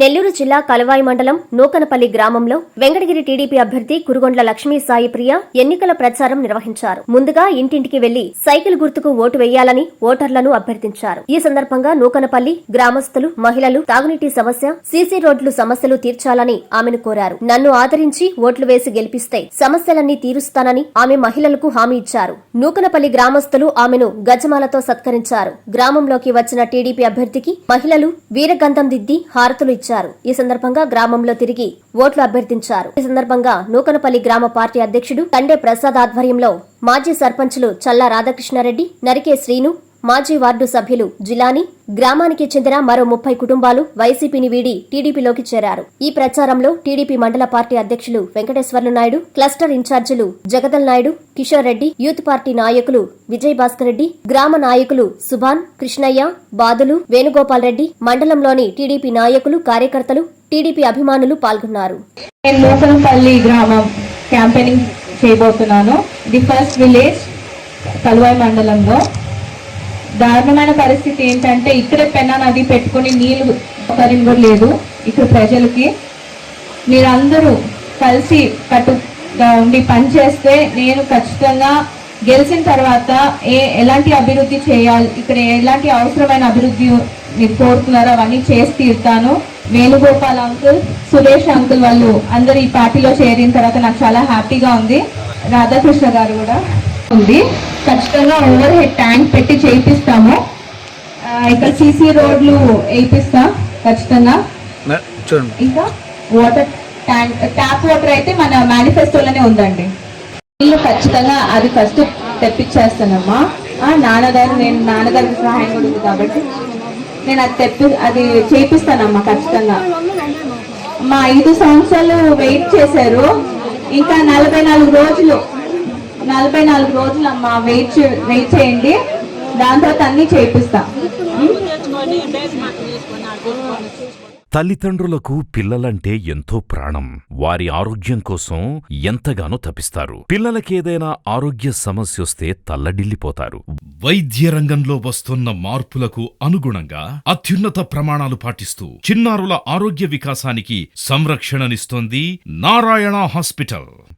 నెల్లూరు జిల్లా కలవాయి మండలం నూకనపల్లి గ్రామంలో వెంకటగిరి టీడీపీ అభ్యర్థి కురుగొండ్ల లక్ష్మీ సాయి ప్రియ ఎన్నికల ప్రచారం నిర్వహించారు. ముందుగా ఇంటింటికి వెళ్ళి సైకిల్ గుర్తుకు ఓటు వేయాలని ఓటర్లను అభ్యర్థించారు. ఈ సందర్భంగా నూకనపల్లి గ్రామస్తులు మహిళలు తాగునీటి సమస్య సీసీ రోడ్లు సమస్యలు తీర్చాలని ఆమెను కోరారు. నన్ను ఆదరించి ఓట్లు వేసి గెలిపిస్తే సమస్యలన్నీ తీరుస్తానని ఆమె మహిళలకు హామీ ఇచ్చారు. నూకనపల్లి గ్రామస్తులు ఆమెను గజమాలతో సత్కరించారు. గ్రామంలోకి వచ్చిన టీడీపీ అభ్యర్థికి మహిళలు వీరగంధం దిద్ది హారతులు ఇచ్చారు. ఈ సందర్భంగా గ్రామంలో తిరిగి ఓట్లు అభ్యర్థించారు. ఈ సందర్భంగా నూకనపల్లి గ్రామ పార్టీ అధ్యక్షుడు కండే ప్రసాద్ ఆధ్వర్యంలో మాజీ సర్పంచులు చల్లా రాధాకృష్ణారెడ్డి నరికే శ్రీను మాజీ వార్డు సభ్యులు జిలాని గ్రామానికి చెందిన మరో ముప్పై కుటుంబాలు వైసీపీని వీడి టీడీపీలోకి చేరారు. ఈ ప్రచారంలో టీడీపీ మండల పార్టీ అధ్యక్షులు వెంకటేశ్వర్లు నాయుడు క్లస్టర్ ఇన్ఛార్జీలు జగదల్ నాయుడు కిషోర్ రెడ్డి యూత్ పార్టీ నాయకులు విజయ్ భాస్కర్ రెడ్డి గ్రామ నాయకులు సుభాన్ కృష్ణయ్య బాదులు వేణుగోపాల్ రెడ్డి మండలంలోని టీడీపీ నాయకులు కార్యకర్తలు టీడీపీ అభిమానులు పాల్గొన్నారు. గ్రామం క్యాంపెయినింగ్ చేయబోతున్నాను. ది ఫస్ట్ విలేజ్ కలువాయి మండలంలో. దారుణమైన పరిస్థితి ఏంటంటే ఇక్కడే పెన్నా నది పెట్టుకుని నీళ్ళు సౌకర్యం కూడా లేదు. ఇక్కడ ప్రజలకి మీరందరూ కలిసి కట్టుగా ఉండి పనిచేస్తే నేను ఖచ్చితంగా గెలిచిన తర్వాత ఏ ఎలాంటి అభివృద్ధి చేయాలి ఇక్కడ ఎలాంటి అవసరమైన అభివృద్ధి మీరు కోరుతున్నారో అవన్నీ చేసి తీరుతాను. వేణుగోపాల్ అంకుల్ సురేష్ అంకుల్ వాళ్ళు అందరు ఈ పార్టీలో చేరిన తర్వాత నాకు చాలా హ్యాపీగా ఉంది. రాధాకృష్ణ గారు కూడా ఉంది. ఖచ్చితంగా ఓవర్ హెడ్ ట్యాంక్ పెట్టి చేయిస్తాము ఇక్కడ సీసీ రోడ్లు వేయిస్తాం ఖచ్చితంగా. ఇంకా వాటర్ ట్యాంక్ ట్యాప్ వాటర్ అయితే మన మేనిఫెస్టోలోనే ఉందండి. ఇల్లు ఖచ్చితంగా అది ఫస్ట్ తెప్పించేస్తానమ్మా. నాన్నగారు నేను నాన్నగారికి సహాయం కూడా ఉంది కాబట్టి నేను అది తెప్పి అది చేపిస్తానమ్మా ఖచ్చితంగా. మా ఐదు సంవత్సరాలు వెయిట్ చేశారు. ఇంకా నలభై నాలుగు రోజులు నలభై నాలుగు రోజులు అమ్మా వెయిట్ వెయిట్ చేయండి. దాని తర్వాత అన్ని చేపిస్తా? తల్లిదండ్రులకు పిల్లలంటే ఎంతో ప్రాణం. వారి ఆరోగ్యం కోసం ఎంతగానో తపిస్తారు. పిల్లలకేదైనా ఆరోగ్య సమస్యొస్తే తల్లడిల్లిపోతారు. వైద్య రంగంలో వస్తున్న మార్పులకు అనుగుణంగా అత్యున్నత ప్రమాణాలు పాటిస్తూ చిన్నారుల ఆరోగ్య వికాసానికి సంరక్షణనిస్తోంది నారాయణ హాస్పిటల్.